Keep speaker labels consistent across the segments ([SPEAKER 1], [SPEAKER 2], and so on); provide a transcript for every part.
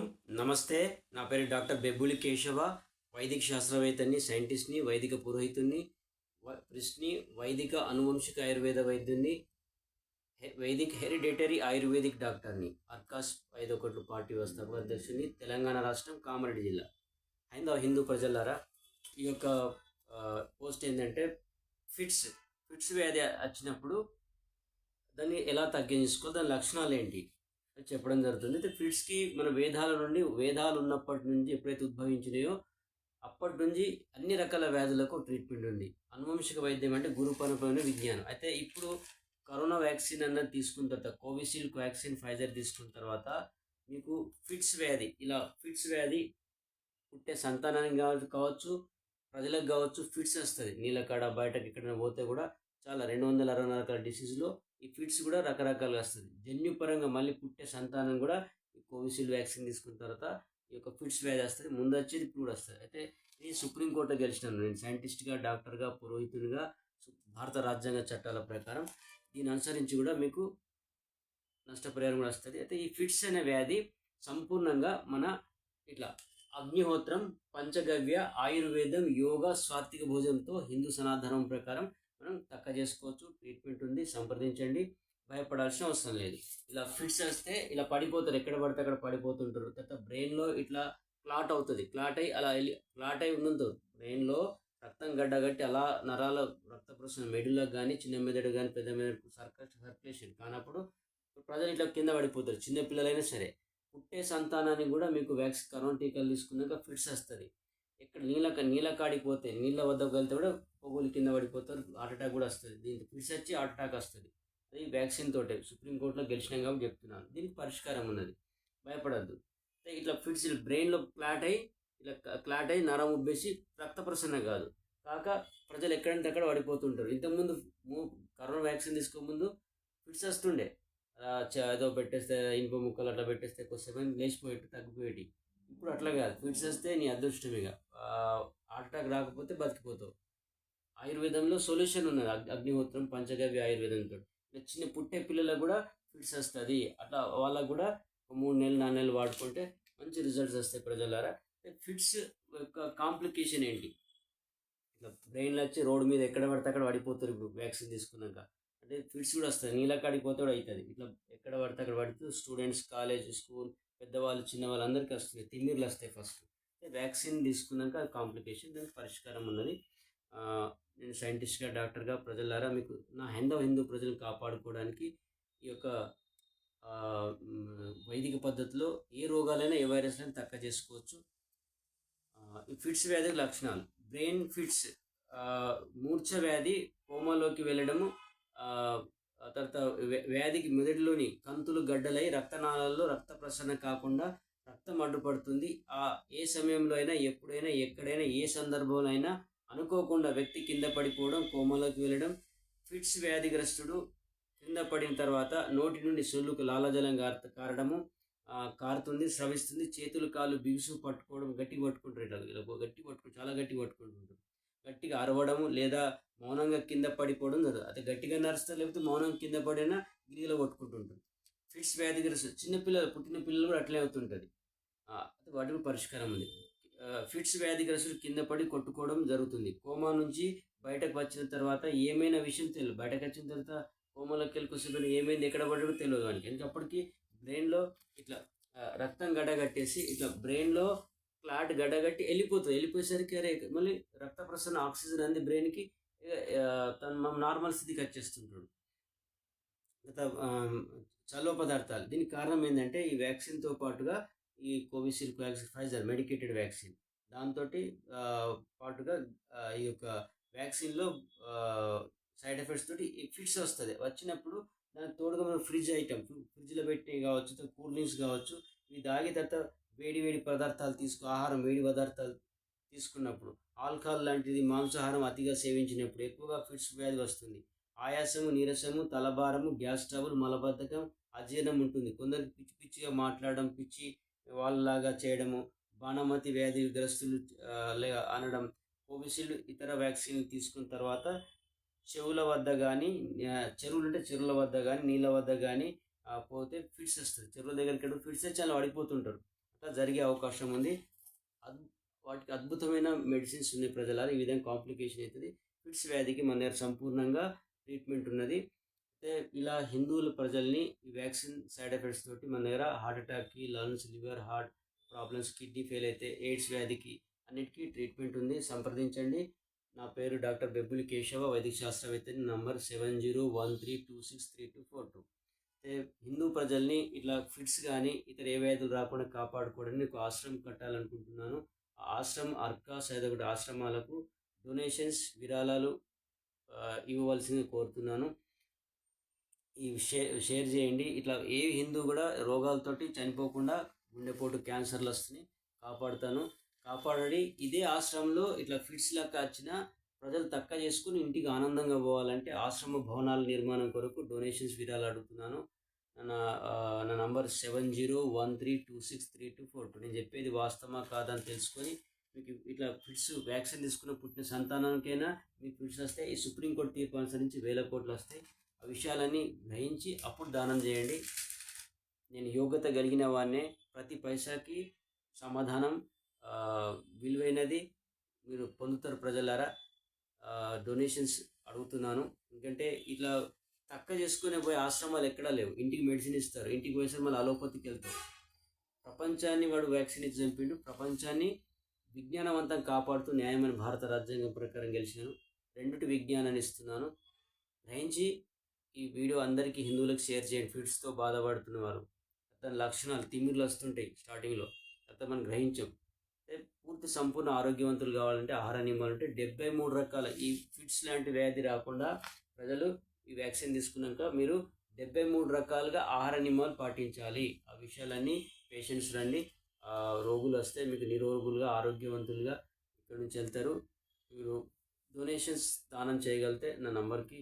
[SPEAKER 1] ఓం నమస్తే నా పేరు డాక్టర్ బెబ్బులి కేశవ వైదిక శాస్త్రవేత్తని సైంటిస్ట్ని వైదిక పురోహితుని ప్రిస్ని వైదిక అనువంశిక ఆయుర్వేద వైద్యుని హె- వైదిక్ హెరిడేటరీ ఆయుర్వేదిక్ డాక్టర్ని అర్కాస్ ఐదో కోట్ల పార్టీ వ్యవస్థాపక అధ్యక్షుని తెలంగాణ రాష్ట్రం కామారెడ్డి జిల్లా. హైందవ హిందూ ప్రజలారా ఈ యొక్క పోస్ట్ ఏంటంటే ఫిట్స్ ఫిట్స్ వ్యాధి వచ్చినప్పుడు దాన్ని ఎలా తగ్గించుకో దాని లక్షణాలు ఏంటి చెప్పడం జరుగుతుంది. అయితే ఫిట్స్కి మన వేదాల నుండి వేదాలు ఉన్నప్పటి నుంచి ఎప్పుడైతే ఉద్భవించినాయో అప్పటి నుంచి అన్ని రకాల వ్యాధులకు ట్రీట్మెంట్ ఉంది. అనువంశిక వైద్యం అంటే గురు పరమైన విజ్ఞానం. అయితే ఇప్పుడు కరోనా వ్యాక్సిన్ అన్నది తీసుకున్న తర్వాత కోవిషీల్డ్ వ్యాక్సిన్ ఫైజర్ తీసుకున్న తర్వాత మీకు ఫిట్స్ వ్యాధి ఇలా ఫిట్స్ వ్యాధి పుట్టే సంతానానికి కావచ్చు కావచ్చు ప్రజలకు కావచ్చు ఫిట్స్ వస్తుంది. నీళ్ళకాడ బయటకి ఎక్కడైనా పోతే కూడా చాలా రెండు వందల అరవై నాలుగు రకాల డిసీజ్లో ఈ ఫిట్స్ కూడా రకరకాలుగా వస్తుంది. జన్యుపరంగా మళ్ళీ పుట్టే సంతానం కూడా ఈ కోవిషీల్డ్ వ్యాక్సిన్ తీసుకున్న తర్వాత ఈ యొక్క ఫిట్స్ వ్యాధి వస్తుంది. ముందు వచ్చేది ఇప్పుడు కూడా వస్తుంది. అయితే నేను సుప్రీంకోర్టులో గెలిచినాను. నేను సైంటిస్ట్గా డాక్టర్గా పురోహితునిగా భారత రాజ్యాంగ చట్టాల ప్రకారం దీని అనుసరించి కూడా మీకు నష్టపరిహారం కూడా వస్తుంది. అయితే ఈ ఫిట్స్ అనే వ్యాధి సంపూర్ణంగా మన ఇట్లా అగ్నిహోత్రం పంచగవ్య ఆయుర్వేదం యోగా స్వాత్విక భోజనంతో హిందూ సనాతనం ప్రకారం మనం తక్క చేసుకోవచ్చు ట్రీట్మెంట్ ఉంది. సంప్రదించండి. భయపడాల్సిన అవసరం లేదు. ఇలా ఫిట్స్ వస్తే ఇలా పడిపోతారు. ఎక్కడ పడితే అక్కడ పడిపోతుంటారు. తర్వాత బ్రెయిన్లో ఇట్లా క్లాట్ అవుతుంది. క్లాట్ అయి అలా వెళ్ళి క్లాట్ అయి ఉన్నంత బ్రెయిన్లో రక్తం గడ్డగట్టి అలా నరాల రక్త ప్రసరణ మెడులకు కానీ చిన్న మెదడు కానీ పెద్ద మెదడు సర్కల్ సర్క్యులేషన్ కానప్పుడు ప్రజలు ఇట్లా కింద పడిపోతారు. చిన్న పిల్లలైనా సరే. పుట్టే సంతానానికి కూడా మీకు వ్యాక్సిన్ కరోనా టీకాలు తీసుకున్నాక ఫిట్స్ వస్తుంది. ఎక్కడ నీళ్ళక నీళ్ళ నీళ్ళ వద్దకు వెళ్తే కూడా పొగులు కింద పడిపోతారు హార్ట్ అటాక్ కూడా వస్తుంది. దీనికి ఫిట్స్ వచ్చి హార్ట్ అటాక్ వస్తుంది. అది వ్యాక్సిన్ తోటే సుప్రీంకోర్టులో గెలిచినాం కాబట్టి చెప్తున్నాను. దీనికి పరిష్కారం ఉన్నది. భయపడద్దు. ఇట్లా ఫిట్స్ బ్రెయిన్లో క్లాట్ అయ్యి ఇలా క్లాట్ అయ్యి నరం ఉబ్బేసి రక్త ప్రసన్న కాదు. కాక ప్రజలు ఎక్కడంటే అక్కడ పడిపోతుంటారు. ఇంతకుముందు కరోనా వ్యాక్సిన్ తీసుకోముందు ఫిట్స్ వస్తుండే. చ- ఏదో పెట్టేస్తే ఇంకో ముక్కలు అట్లా పెట్టేస్తే కొంచెం లేచిపోయేట్టు తగ్గిపోయేటి. ఇప్పుడు అట్లా కాదు. ఫిట్స్ వస్తే నీ అదృష్టమిగా హార్ట్ అటాక్ రాకపోతే బతికిపోతావు. ఆయుర్వేదంలో సొల్యూషన్ ఉన్నది. అగ్- అగ్నిహోత్రం పంచగవ్య ఆయుర్వేదంతో ఇలా చిన్న పుట్టే పిల్లలకు కూడా ఫిట్స్ వస్తుంది. అట్లా వాళ్ళకు కూడా మూడు నెలలు నాలుగు నెలలు వాడుకుంటే మంచి రిజల్ట్స్ వస్తాయి ప్రజలారా. ఫిట్స్ యొక్క కాంప్లికేషన్ ఏంటి? ఇట్లా బ్రెయిన్లో వచ్చి రోడ్డు మీద ఎక్కడ పడితే అక్కడ పడిపోతారు ఇప్పుడు వ్యాక్సిన్ తీసుకున్నాక. అంటే ఫిట్స్ కూడా వస్తాయి నీళ్ళ కాడికి పోతే కూడా అవుతుంది ఇట్లా ఎక్కడ పడితే అక్కడ పడితే స్టూడెంట్స్ కాలేజ్ స్కూల్ పెద్దవాళ్ళు చిన్నవాళ్ళు అందరికీ వస్తుంది తిమ్మిర్లు వస్తాయి ఫస్ట్. వ్యాక్సిన్ తీసుకున్నాక అది కాంప్లికేషన్ దానికి పరిష్కారం ఉన్నది. నేను సైంటిస్ట్గా డాక్టర్గా ప్రజలారా మీకు నా హైందవ హిందూ ప్రజలను కాపాడుకోవడానికి ఈ యొక్క వైదిక పద్ధతిలో ఏ రోగాలైనా ఏ వైరస్ అయినా తక్క చేసుకోవచ్చు ఈ ఫిట్స్ వ్యాధి లక్షణాలు. బ్రెయిన్ ఫిట్స్ మూర్ఛ వ్యాధి కోమాలోకి వెళ్ళడము తర్వాత వ్యా- వ్యాధికి మెదడులోని కంతులు గడ్డలై రక్తనాళాల్లో రక్త ప్రసరణ కాకుండా రక్తం అడ్డుపడుతుంది. ఆ ఏ సమయంలో అయినా ఎప్పుడైనా ఎక్కడైనా ఏ సందర్భంలో అయినా అనుకోకుండా వ్యక్తి కింద పడిపోవడం కోమలోకి వెళ్ళడం ఫిట్స్ వ్యాధిగ్రస్తుడు కింద పడిన తర్వాత నోటి నుండి సొల్లుకు లాలజలం కారు కారడము కారుతుంది స్రవిస్తుంది చేతులు కాళ్ళు బిగుసు పట్టుకోవడం గట్టి పట్టుకుంటారు ఇట్లా గట్టి పట్టుకుని చాలా గట్టి పట్టుకుంటుంటారు. గట్టిగా అరవడము లేదా మౌనంగా కింద పడిపోవడం జరుగుతుంది అదే గట్టిగా నరుస్తా లేకపోతే మౌనం కింద పడినా గిరిగిలో కొట్టుకుంటుంటారు. ఫిట్స్ వ్యాధిగ్రస్తు చిన్న పిల్లలు పుట్టిన పిల్లలు కూడా అట్లే అవుతుంటుంది. వాటికి పరిష్కారం ఉంది. ఆ, ఫిట్స్ వ్యాధిగ్రస్తులు కింద పడి కొట్టుకోవడం జరుగుతుంది. కోమా నుంచి బయటకు వచ్చిన తర్వాత ఏమైనా విషయం తెలియదు. బయటకు వచ్చిన తర్వాత కోమాలోకి వెళ్ళి ఏమైంది ఎక్కడ పడ్డాడో తెలియదు వానికి. ఎందుకంటే అప్పటికి బ్రెయిన్లో ఇట్లా రక్తం గడగట్టేసి ఇట్లా బ్రెయిన్లో క్లాట్ గడగట్టి వెళ్ళిపోతుంది. వెళ్ళిపోయేసరికి అరే మళ్ళీ రక్త ప్రసరణ ఆక్సిజన్ అంది బ్రెయిన్కి తను నార్మల్ స్థితికి వచ్చేస్తుంటాడు. గత చలో పదార్థాలు. దీనికి కారణం ఏంటంటే ఈ వ్యాక్సిన్తో పాటుగా ఈ Covishield vaccine Pfizer medicated vaccine. దాంతో పాటుగా ఈ యొక్క వ్యాక్సిన్లో సైడ్ ఎఫెక్ట్స్ తోటి ఫిట్స్ వస్తుంది. వచ్చినప్పుడు దానికి తోడుగా మనం ఫ్రిడ్జ్ ఐటమ్ ఫ్రిడ్జ్లో పెట్టి కావచ్చు కూల్ డ్రింక్స్ కావచ్చు ఇవి తాగి తర్వాత వేడి వేడి పదార్థాలు తీసుకు ఆహారం వేడి పదార్థాలు తీసుకున్నప్పుడు ఆల్కహాల్ లాంటిది మాంసాహారం అతిగా సేవించినప్పుడు ఎక్కువగా ఫిట్స్ వ్యాధి వస్తుంది. ఆయాసము నీరసము తలభారము గ్యాస్ ట్రబుల్ మలబద్ధకం అజీర్ణం ఉంటుంది. కొందరు పిచ్చి పిచ్చిగా మాట్లాడడం పిచ్చి వాళ్ళలాగా చేయడము బాణమతి వ్యాధి గ్రస్తులు లే అనడం కోవిషీల్డ్ ఇతర వ్యాక్సిన్ తీసుకున్న తర్వాత చెవుల వద్ద కానీ చెరువులు అంటే చెరువుల వద్ద కానీ నీళ్ళ వద్ద కానీ పోతే ఫిట్స్ వస్తుంది. చెరువుల దగ్గరికి ఫిట్స్ వచ్చి అలా పడిపోతుంటారు. అట్లా జరిగే అవకాశం ఉంది. అద్ వాటికి అద్భుతమైన మెడిసిన్స్ ఉన్నాయి ప్రజలారా. ఈ విధంగా కాంప్లికేషన్ అవుతుంది. ఫిట్స్ వ్యాధికి మన దగ్గర సంపూర్ణంగా ట్రీట్మెంట్ ఉన్నది. ఇలా హిందువుల ప్రజల్ని ఈ వ్యాక్సిన్ సైడ్ ఎఫెక్ట్స్ తోటి మన దగ్గర heart అటాక్కి lungs liver heart problems kidney fail అయితే ఎయిడ్స్ వ్యాధికి అన్నిటికీ ట్రీట్మెంట్ ఉంది. సంప్రదించండి. నా పేరు డాక్టర్ బెబ్బులి కేశవ వైదిక శాస్త్రవేత్త. Number seven zero one three two six three two four two. అయితే హిందూ ప్రజల్ని ఇట్లా ఫిట్స్ కానీ ఇతర ఏ వ్యాధులు రాకుండా కాపాడుకోవడానికి ఒక ఆశ్రమం కట్టాలనుకుంటున్నాను. ఆ ఆశ్రమం అర్కా సైదగుడి ఆశ్రమాలకు డొనేషన్స్ విరాళాలు ఇవ్వవలసింది కోరుతున్నాను. ఈ షేర్ షేర్ చేయండి. ఇట్లా ఏ హిందూ కూడా రోగాలతోటి చనిపోకుండా గుండెపోటు క్యాన్సర్లు వస్తున్నాయి కాపాడుతాను. కాపాడి ఇదే ఆశ్రమంలో ఇట్లా ఫిట్స్ లెక్క వచ్చిన ప్రజలు తక్క చేసుకుని ఇంటికి ఆనందంగా పోవాలంటే ఆశ్రమ భవనాల నిర్మాణం కొరకు డొనేషన్స్ విరాలు అడుగుతున్నాను. నా నా number seven zero one three two six three two four two. నేను చెప్పేది వాస్తవమా కాదని తెలుసుకొని మీకు ఇట్లా ఫిట్స్ వ్యాక్సిన్ తీసుకున్న పుట్టిన సంతానానికైనా మీకు ఫిట్స్ వస్తే ఈ సుప్రీంకోర్టు తీర్పు అనుసరించి వేల కోట్లు వస్తాయి. ఆ విషయాలన్నీ గ్రహించి అప్పుడు దానం చేయండి. నేను యోగ్యత కలిగిన వాడినే ప్రతి పైసాకి సమాధానం విలువైనది మీరు పొందుతారు ప్రజలారా. డొనేషన్స్ అడుగుతున్నాను. ఎందుకంటే ఇట్లా తక్కువ చేసుకునే పోయే ఆశ్రమాలు ఎక్కడా లేవు. ఇంటికి మెడిసిన్ ఇస్తారు. ఇంటికి పోయేసరి మళ్ళీ అలోపతికి వెళ్తారు ప్రపంచాన్ని వాడు వ్యాక్సిన్ ఇచ్చి చంపిండు. ప్రపంచాన్ని విజ్ఞానవంతం కాపాడుతూ న్యాయమైన భారత రాజ్యాంగం ప్రకారం గెలిచినాను. రెండుటి విజ్ఞానాన్ని ఇస్తున్నాను. గ్రహించి ఈ వీడియో అందరికీ హిందువులకు షేర్ చేయండి. ఫిట్స్తో బాధపడుతున్న వారు. లక్షణాలు తిమ్మిర్లు వస్తుంటాయి స్టార్టింగ్లో అతను మనం గ్రహించాం. పూర్తి సంపూర్ణ ఆరోగ్యవంతులు కావాలంటే ఆహార నియమాలు అంటే డెబ్బై మూడు రకాల ఈ ఫిట్స్ లాంటి వ్యాధి రాకుండా ప్రజలు ఈ వ్యాక్సిన్ తీసుకున్నాక మీరు డెబ్బై మూడు రకాలుగా ఆహార నియమాలు పాటించాలి. ఆ విషయాలన్నీ పేషెంట్స్ రండి రోగులు వస్తే మీకు నిరోగులుగా ఆరోగ్యవంతులుగా ఇక్కడ నుంచి వెళ్తారు. మీరు డొనేషన్స్ దానం చేయగలిగితే నా నంబర్కి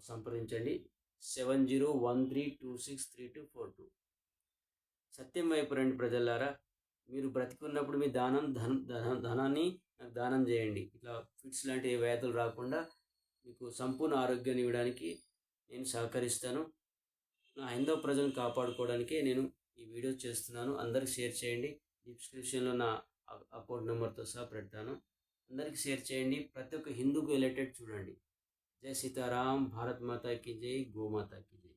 [SPEAKER 1] సంప్రదించండి. Seven zero one three two six three two four two. సత్యం వైపు రండి ప్రజలారా. మీరు బ్రతికున్నప్పుడు మీ దానం ధనం ధన- ధనాన్ని నాకు దానం చేయండి. ఇట్లా ఫిట్స్ లాంటి వ్యాధులు రాకుండా మీకు సంపూర్ణ ఆరోగ్యాన్ని ఇవ్వడానికి నేను సహకరిస్తాను. నా హైందవ ప్రజలను కాపాడుకోవడానికే నేను ఈ వీడియో చేస్తున్నాను. అందరికి షేర్ చేయండి. డిస్క్రిప్షన్లో నా అకౌంట్ నెంబర్తో సహా పెడతాను. అందరికి షేర్ చేయండి. ప్రతి ఒక్క హిందూకు రిలేటెడ్ చూడండి. जय सीताराम भारत माता की जय गो माता की जय।